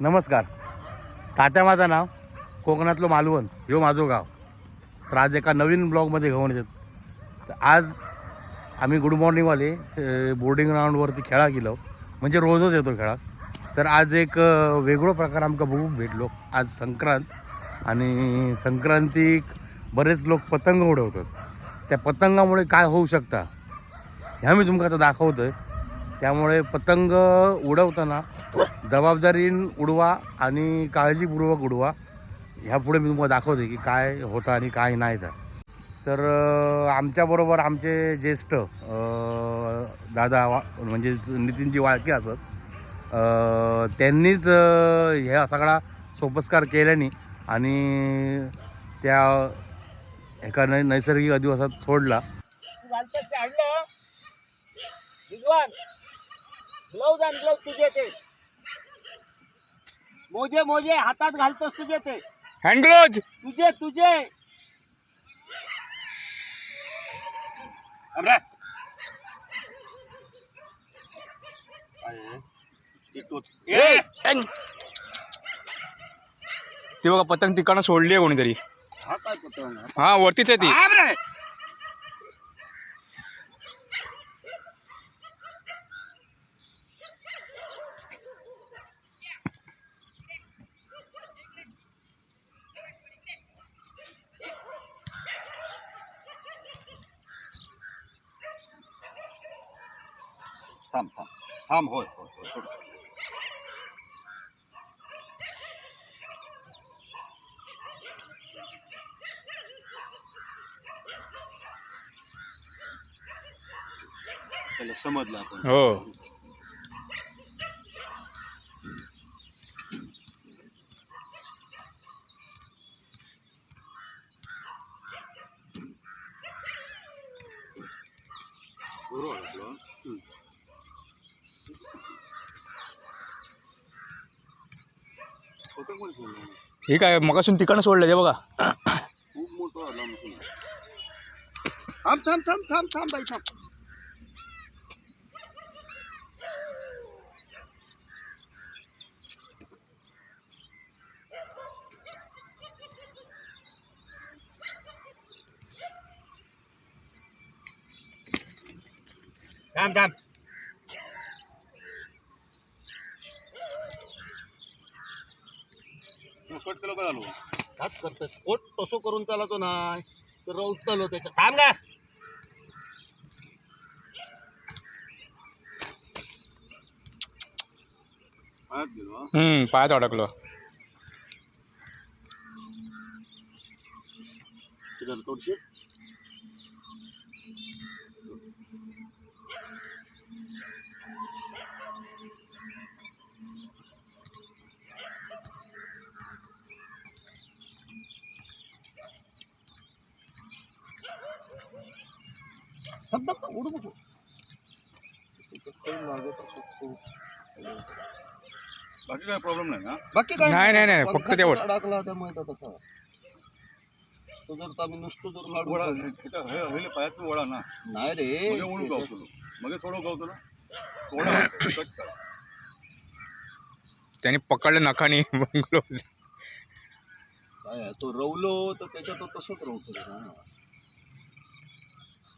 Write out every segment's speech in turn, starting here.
नमस्कार. तात्या माझं नाव कोकणातलं मालवण ह्यो माझं गाव. तर आज एका नवीन ब्लॉगमध्ये घेऊन येतात तर आज आम्ही गुड मॉर्निंगवाले बोर्डिंग ग्राउंडवरती खेळा गेलो. म्हणजे रोजच येतो खेळा तर आज एक वेगळो प्रकार आमकां बघूक भेटलो. आज संक्रांत आणि संक्रांतीक बरेच लोक पतंग उडवतात. त्या पतंगामुळे काय होऊ शकता ह्या मी तुमका आता दाखवतोय. त्यामुळे पतंग उडवताना जबाबदारीन उडवा आणि काळजीपूर्वक उडवा. ह्यापुढे मी तुम्हाला दाखवते की काय होतं आणि काय नाही तर. तर आमच्याबरोबर आमचे ज्येष्ठ दादा वा म्हणजे नितीनजी वाळके असत त्यांनीच ह्या सगळा सोपस्कार केल्याने आणि त्या एका नै नैसर्गिक अधिवासात सोडला. विद्वान आणि तुझे ते मोजे मोजे हातात घालतोस तुझे ते. हँड ग्लोज तुझे. तुझे ती बघा पतंग तिकडनं सोडली आहे कोणीतरी. हा काय पतंग? हा वरतीच आहे ती. थांब थांब. थांब होय होय होय सोड. त्याला समजलं आपण. हो. बरोबर आपलं पतंग पण सोडलं. हे काय मगासून तिकडनं सोडलं ते बघा. खूप मोठं थांब थांब थांब थांब थांब बाई थांब. थांब थांब. झालं हाच करतात कोट तसं करून चालतो नाही. तर रौतलो त्याच्या थांब का पायात गेलो हा. हम्म पायात अडकलो. किती उडू नको बाकी काय प्रॉब्लेम नाही ना? बाकी काय नाही, नाही, नाही, फक्त तेवढं. अडकला त्यामुळे तो तसा. तो जर आम्ही नुसतं जर लाडू वडा ह्याच्या- पायात वडा ना. नाही रे. मग ओळू गावतो मग थोडं गावतो ना थोडा कट कर. त्याने पकडलं नखाने ग्लोज काय तो रवलो तर त्याच्यात तो तसंच रवतो.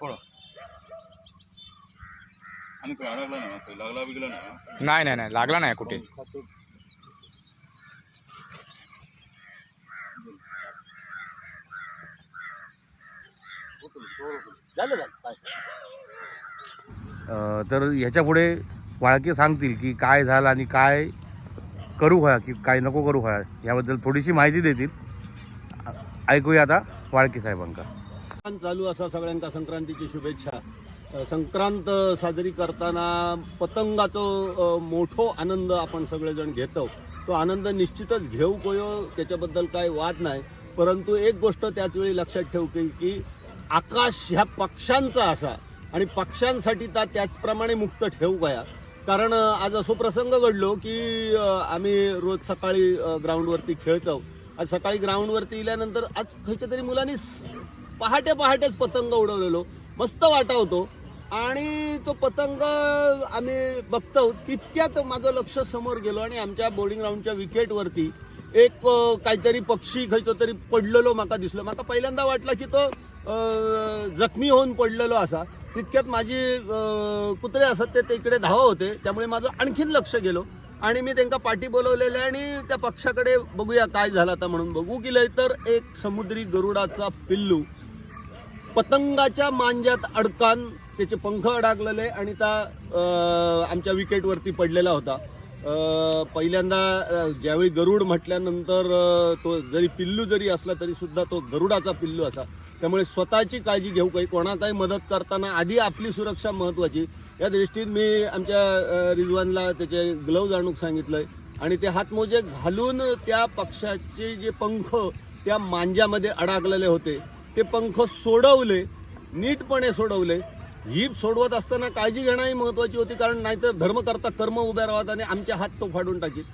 थोडं आणि काय अडकला ना काही लागला बिगला ना. नाही नाही नाही लागला नाही कुठे. खातो. झालं झालं काय अ, तर ह्याच्या पुढे वाळके सांगतील की काय झालं आणि काय करू व्हाया की काय नको करू व्हाया याबद्दल थोडीशी माहिती देतील. ऐकूया आता वाळके साहेबांका. चालू असा सगळ्यांका संक्रांतीची शुभेच्छा. संक्रांत साजरी करताना पतंगाचो मोठो आनंद आपण सगळेजण घेतो. तो आनंद निश्चितच घेऊ कोयो त्याच्याबद्दल काय वाद नाही. परंतु एक गोष्ट त्याच वेळी लक्षात ठेवू की आकाश ह्या पक्ष्यांचा असा आणि पक्ष्यांसाठी तर त्याचप्रमाणे मुक्त ठेवू कया कारण आज असो प्रसंग घडलो की आम्ही रोज सकाळी ग्राउंडवरती खेळतो. आज सकाळी ग्राउंडवरती इल्यानंतर आज खयच्या तरी मुलांनी पहाटे पहाटेच पतंग उडवलेलो. मस्त वाटा होतो. आणि तो पतंग आम्ही बघतो. तितक्यात माझं लक्ष समोर गेलो आणि आमच्या बोर्डिंग ग्राउंडच्या विकेटवरती एक काहीतरी पक्षी खयचो तरी पडलेलो म्हाका दिसलो. म्हाका पहिल्यांदा वाटलं की तो जखमी होऊन पडलेलो असा. तितक्यात माझी कुत्रे असत ते तिकडे धावा होते. त्यामुळे माझं आणखीन लक्ष गेलो. आणि मी त्यांना पाठी बोलवलेले आणि त्या पक्षाकडे बघूया काय झालं आता म्हणून. बघू गेलंय तर एक समुद्री गरुडाचा पिल्लू पतंगाच्या मांज्यात अडकान त्याचे पंख अडकलेले आणि त्या आमच्या विकेटवरती पडलेला होता. पहिल्यांदा ज्यावेळी गरुड म्हटल्यानंतर तो जरी पिल्लू जरी असला तरी सुद्धा तो गरुडाचा पिल्लू असा. त्यामुळे स्वतःची काळजी घेऊ काही कोणा काही मदत करताना आधी आपली सुरक्षा महत्त्वाची. या दृष्टीने मी आमच्या रिजवानला त्याचे ग्लव्ज आणूक आहे आणि ते हातमोजे घालून त्या पक्षाचे जे पंख त्या मांज्यामध्ये अडकलेले होते. ते पंख सोडवले नीटपणे सोडवले. ही सोडवत असताना काळजी घेणंही महत्त्वाची होती कारण नाहीतर धर्म करता कर्म उभ्या राहत आणि आमचे हात तो फाडून टाकीत.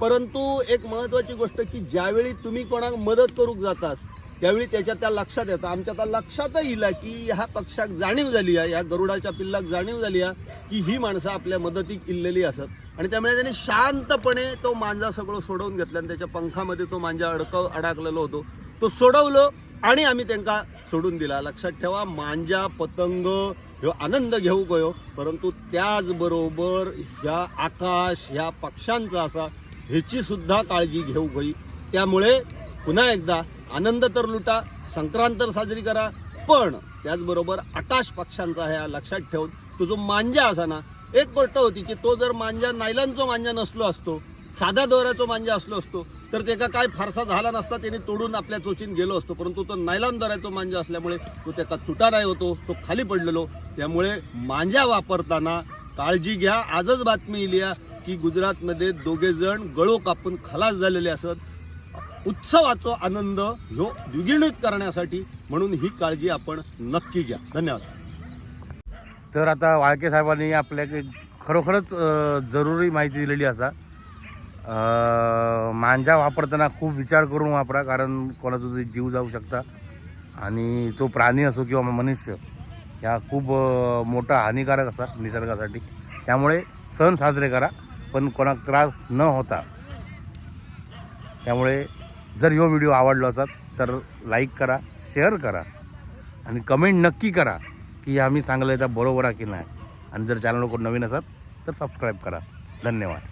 परंतु एक महत्त्वाची गोष्ट की ज्यावेळी तुम्ही कोणाक मदत करूक जातात त्यावेळी त्याच्या त्या लक्षात येतं. आमच्या त्या लक्षातही येईल की ह्या पक्षाक जाणीव झाली आहे या गरुडाच्या पिल्लाक जाणीव झाली आहे की ही माणसं आपल्या मदतीक इल्लेली असत. आणि त्यामुळे त्यांनी शांतपणे तो मांजा सगळं सोडवून घेतला आणि त्याच्या पंखामध्ये तो मांजा अडक अडकलेलो होतो. तो सोडवलो आणि आम्ही त्यांना सोडून दिला. लक्षात ठेवा मांजा पतंग ह्यो आनंद घेऊ गयो परंतु त्याचबरोबर ह्या आकाश ह्या पक्ष्यांचा असा ह्याची सुद्धा काळजी घेऊ गई त्यामुळे पुन्हा एकदा आनंद तर लुटा संक्रांत तर साजरी करा पण त्याचबरोबर आकाश पक्ष्यांचा ह्या लक्षात ठेवून तो जो मांजा असा ना एक गोष्ट होती की तो जर मांजा नायलॉनचा मांजा नसलो असतो साध्या दोऱ्याचा मांजा असलो असतो तर त्याचा काय फारसा झाला नसता त्याने तोडून आपल्या चोचीन गेलो असतो. परंतु तो नायलॉन तो मांजा असल्यामुळे तो त्याचा तुटा नाही होतो तो खाली पडलेलो. त्यामुळे मांजा वापरताना काळजी घ्या. आजच बातमी लिहा की गुजरातमध्ये दोघे जण गळो कापून खलास झालेले असत. उत्सवाचा आनंद ह्यो द्विगुणित करण्यासाठी म्हणून ही काळजी आपण नक्की घ्या. धन्यवाद. तर आता वाळके साहेबांनी आपल्याकडे खरोखरच जरुरी माहिती दिलेली असा. मांजा वापरताना खूप विचार करून वापरा कारण कोणाचा तरी जीव जाऊ शकता. आणि तो प्राणी असो किंवा मनुष्य ह्या खूप मोठा हानिकारक असा निसर्गासाठी. त्यामुळे सण साजरे करा पण कोणाक त्रास न होता. त्यामुळे जर ह्यो व्हिडिओ आवडलो असत तर लाईक करा शेअर करा. आणि कमेंट नक्की करा की आम्ही सांगलं आहे बरोबर आहे की नाही. आणि जर चॅनल कोण नवीन असत तर सबस्क्राईब करा. धन्यवाद.